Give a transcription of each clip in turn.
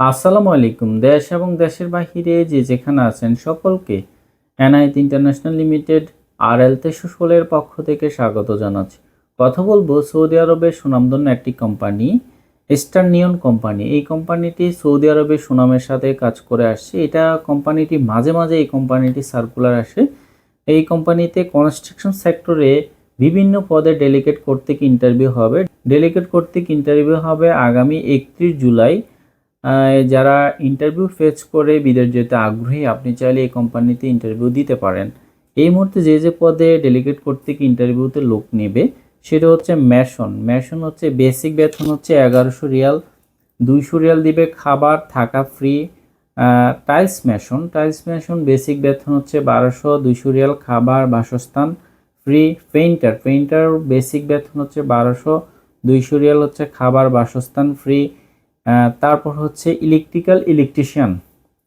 আসসালামু আলাইকুম, দেশ এবং দেশের বাহিরে যে যেখানে আছেন সকলকে এনআইট ইন্টারন্যাশনাল লিমিটেড আর এল তেসুসলের পক্ষ থেকে স্বাগত জানাচ্ছি। কথা বলব সৌদি আরবের সুনামধন্য একটি কোম্পানি নিয়ন কোম্পানি। এই কোম্পানিটি সৌদি আরবের সুনামের সাথে কাজ করে আসছে। এটা কোম্পানিটি মাঝে মাঝে এই কোম্পানিটি সার্কুলার আসে। এই কোম্পানিতে কনস্ট্রাকশন সেক্টরে বিভিন্ন পদে ডেলিগেট কর্তৃক ইন্টারভিউ হবে। ডেলিগেট কর্তৃক ইন্টারভিউ হবে আগামী একত্রিশ জুলাই। যারা ইন্টারভিউ ফেস করে বিদেশ যেতে আগ্রহী, আপনি চাইলে এই কোম্পানিতে ইন্টারভিউ দিতে পারেন। এই মুহূর্তে যে যে পদে ডেলিগেট কর্তৃক ইন্টারভিউতে লোক নেবে, সেটা হচ্ছে ম্যাশন ম্যাশন হচ্ছে বেসিক বেতন হচ্ছে এগারোশো রিয়াল। দুইশো রিয়াল দিবে খাবার, থাকা free tiles mason tiles mason basic বেতন হচ্ছে বারোশো, দুইশো রিয়াল খাবার, বাসস্থান ফ্রি পেইন্টার পেইন্টার বেসিক বেতন হচ্ছে বারোশো, দুইশো রিয়াল হচ্ছে খাবার, বাসস্থান ফ্রি তারপর হচ্ছে ইলেকট্রিক্যাল ইলেকট্রিশিয়ান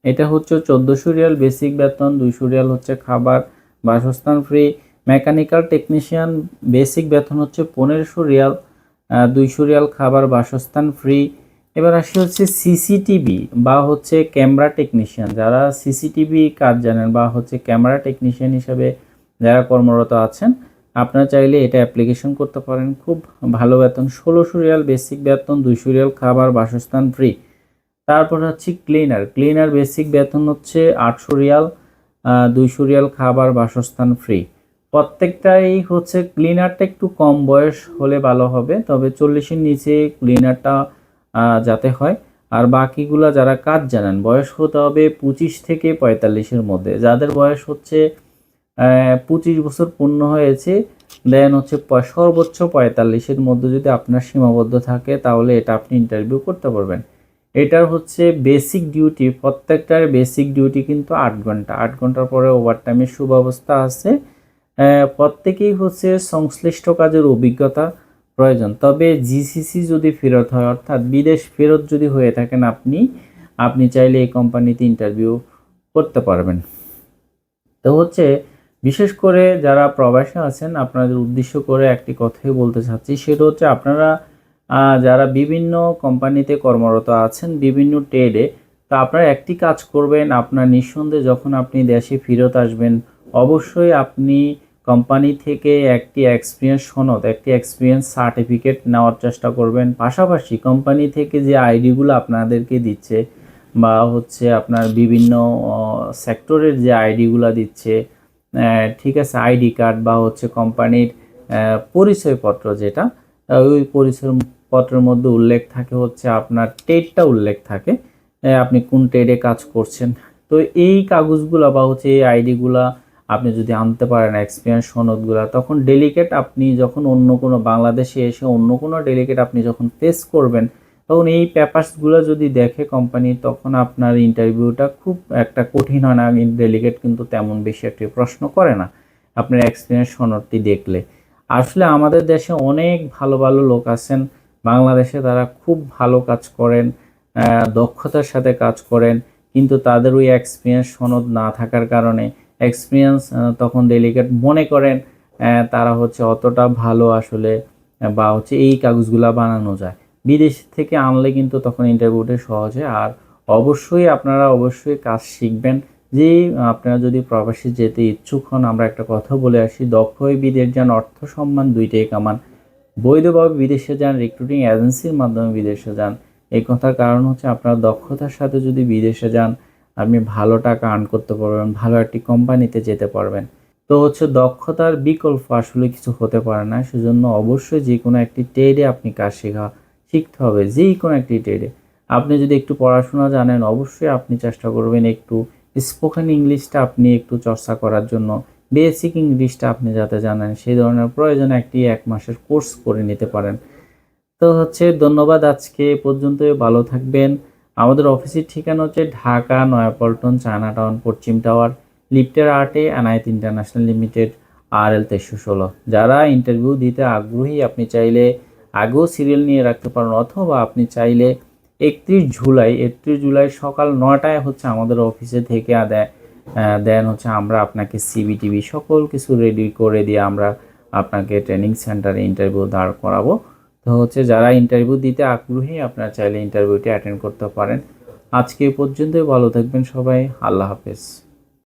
এটা হচ্ছে চোদ্দোশো রিয়াল বেসিক বেতন, দুইশো রিয়াল হচ্ছে খাবার, বাসস্থান ফ্রি মেকানিক্যাল টেকনিশিয়ান বেসিক বেতন হচ্ছে পনেরোশো রিয়াল দুইশো রিয়াল খাবার, বাসস্থান ফ্রি এবার আসি হচ্ছে সিসিটিভি বা হচ্ছে ক্যামেরা টেকনিশিয়ান যারা সিসিটিভি কাজ জানেন বা হচ্ছে ক্যামেরা টেকনিশিয়ান হিসাবে যারা কর্মরত আছেন আপনারা চাইলে এটা অ্যাপ্লিকেশন করতে পারেন। খুব ভালো বেতন, ষোলোশো রিয়াল বেসিক বেতন, দুইশো রিয়াল খাবার, বাসস্থান ফ্রি তারপর হচ্ছে ক্লিনার ক্লিনার বেসিক বেতন হচ্ছে আটশো রিয়াল দুইশো রিয়াল খাবার, বাসস্থান ফ্রি প্রত্যেকটাই হচ্ছে ক্লিনারটা একটু কম বয়স হলে ভালো হবে, তবে চল্লিশের নিচে ক্লিনারটা যাতে হয়। আর বাকিগুলা যারা কাজ জানেন, বয়স হতে হবে পঁচিশ থেকে পঁয়তাল্লিশের মধ্যে। যাদের বয়স হচ্ছে পঁচিশ বছর পূর্ণ হয়েছে দেন হচ্ছে সর্বোচ্চ পঁয়তাল্লিশের মধ্যে যদি আপনার সীমাবদ্ধ থাকে, তাহলে এটা আপনি ইন্টারভিউ করতে পারবেন। এটার হচ্ছে বেসিক ডিউটি প্রত্যেকটার বেসিক ডিউটি কিন্তু আট ঘণ্টা। আট ঘণ্টার পরে ওভারটাইমের সুব্যবস্থা আছে। প্রত্যেকেই হচ্ছে সংশ্লিষ্ট কাজের অভিজ্ঞতা প্রয়োজন। তবে জিসিসি যদি ফেরত হয়, অর্থাৎ বিদেশ ফেরত যদি হয়ে থাকেন আপনি আপনি চাইলে এই কোম্পানিতে ইন্টারভিউ করতে পারবেন। তো হচ্ছে বিশেষ করে যারা প্রবাসে আছেন, আপনাদের উদ্দেশ্য করে একটি কথাই বলতে চাচ্ছি। সেটা হচ্ছে আপনারা যারা বিভিন্ন কোম্পানিতে কর্মরত আছেন, বিভিন্ন ট্রেডে, তো আপনারা একটি কাজ করবেন, আপনার নিঃসন্দেহে যখন আপনি দেশে ফেরত আসবেন, অবশ্যই আপনি কোম্পানি থেকে একটি এক্সপিরিয়েন্স সনদ, একটি এক্সপিরিয়েন্স সার্টিফিকেট নেওয়ার চেষ্টা করবেন। পাশাপাশি কোম্পানি থেকে যে আইডিগুলো আপনাদেরকে দিচ্ছে, বা হচ্ছে আপনার বিভিন্ন সেক্টরের যে আইডিগুলো দিচ্ছে ঠিক আছে, আইডি কার্ড বা হচ্ছে কোম্পানির পরিচয়পত্র যেটা ওই পরিচয়পত্রের মধ্যে উল্লেখ থাকে হচ্ছে আপনার ট্রেডটা উল্লেখ থাকে আপনি কোন ট্রেডে কাজ করছেন। তো এই কাগজগুলো বা হচ্ছে এই আইডিগুলা আপনি যদি আনতে পারেন এক্সপিরিয়েন্স সনদগুলা, তখন ডেলিকেট আপনি যখন অন্য কোনো বাংলাদেশে এসে অন্য কোনো ডেলিকেট আপনি যখন ফেস করবেন তখন এই পেপারসগুলো যদি দেখে কোম্পানি তখন আপনার ইন্টারভিউটা খুব একটা কঠিন হয় না। ডেলিগেট কিন্তু তেমন বেশি একটি প্রশ্ন করে না। আপনার এক্সপিরিয়েন্স সনদটি দেখলে। আসলে আমাদের দেশে অনেক ভালো ভালো লোক আছেন। বাংলাদেশে তারা খুব ভালো কাজ করেন দক্ষতার সাথে কাজ করেন। কিন্তু তাদের ওই এক্সপিরিয়েন্স সনদ না থাকার কারণে এক্সপিরিয়েন্স তখন ডেলিগেট মনে করেন তারা হচ্ছে অতটা ভালো আসলে, বা হচ্ছে এই কাগজগুলা বানানো যায়। বিদেশ থেকে আনলে কিন্তু তখন ইন্টারভিউটা সহজ আর অবশ্যই আপনারা অবশ্যই কাজ শিখবেন। যে, আপনারা যদি প্রবাসী যেতে ইচ্ছুক হন, আমরা একটা কথা বলে আসি, দক্ষ হয়ে বিদেশ যান, অর্থ সম্মান দুইটাই কামান। বৈধভাবে বিদেশে যান রিক্রুটিং এজেন্সির মাধ্যমে বিদেশে যান। এই কথার কারণ হচ্ছে আপনার দক্ষতার সাথে যদি বিদেশে যান, আপনি ভালো টাকা আর্ন করতে পারবেন, ভালো একটি কোম্পানিতে যেতে পারবেন। তো হচ্ছে দক্ষতার বিকল্প আসলে কিছু হতে পারে না। সেজন্য অবশ্যই যে কোনো একটি ট্রেডে আপনি কাজ শেখা শিখতে হবে যেই কোনো একটি ট্রেডে আপনি যদি একটু পড়াশোনা জানেন, অবশ্যই আপনি চেষ্টা করবেন একটু স্পোকেন ইংলিশটা আপনি একটু চর্চা করার জন্য। বেসিক ইংলিশটা আপনি যাতে জানেন, সেই ধরনের প্রয়োজন একটি এক মাসের কোর্স করে নিতে পারেন। তো হচ্ছে, ধন্যবাদ আজকে পর্যন্তই। ভালো থাকবেন। আমাদের অফিসের ঠিকানা হচ্ছে ঢাকা, নয়াপল্টন চায়না টাউন পশ্চিম টাওয়ার, লিফটের আর্টে Enayet international limited R L তেইশশো ষোলো। যারা ইন্টারভিউ দিতে আগ্রহী, আপনি চাইলে আগেও সিরিয়াল নিয়ে রাখতে পারেন, অথবা আপনি চাইলে একত্রিশ জুলাই একত্রিশ জুলাই সকাল নটায় হচ্ছে আমাদের অফিসে থেকে দেয় দেন হচ্ছে আমরা আপনাকে সিবি টিভি সকল কিছু রেডি করে দিয়ে আমরা আপনাকে ট্রেনিং সেন্টারে ইন্টারভিউ দাঁড় করাবো। তো হচ্ছে যারা ইন্টারভিউ দিতে আগ্রহী, আপনারা চাইলে ইন্টারভিউটি অ্যাটেন্ড করতে পারেন। আজকে এ পর্যন্তই, ভালো থাকবেন সবাই, আল্লাহ হাফেজ।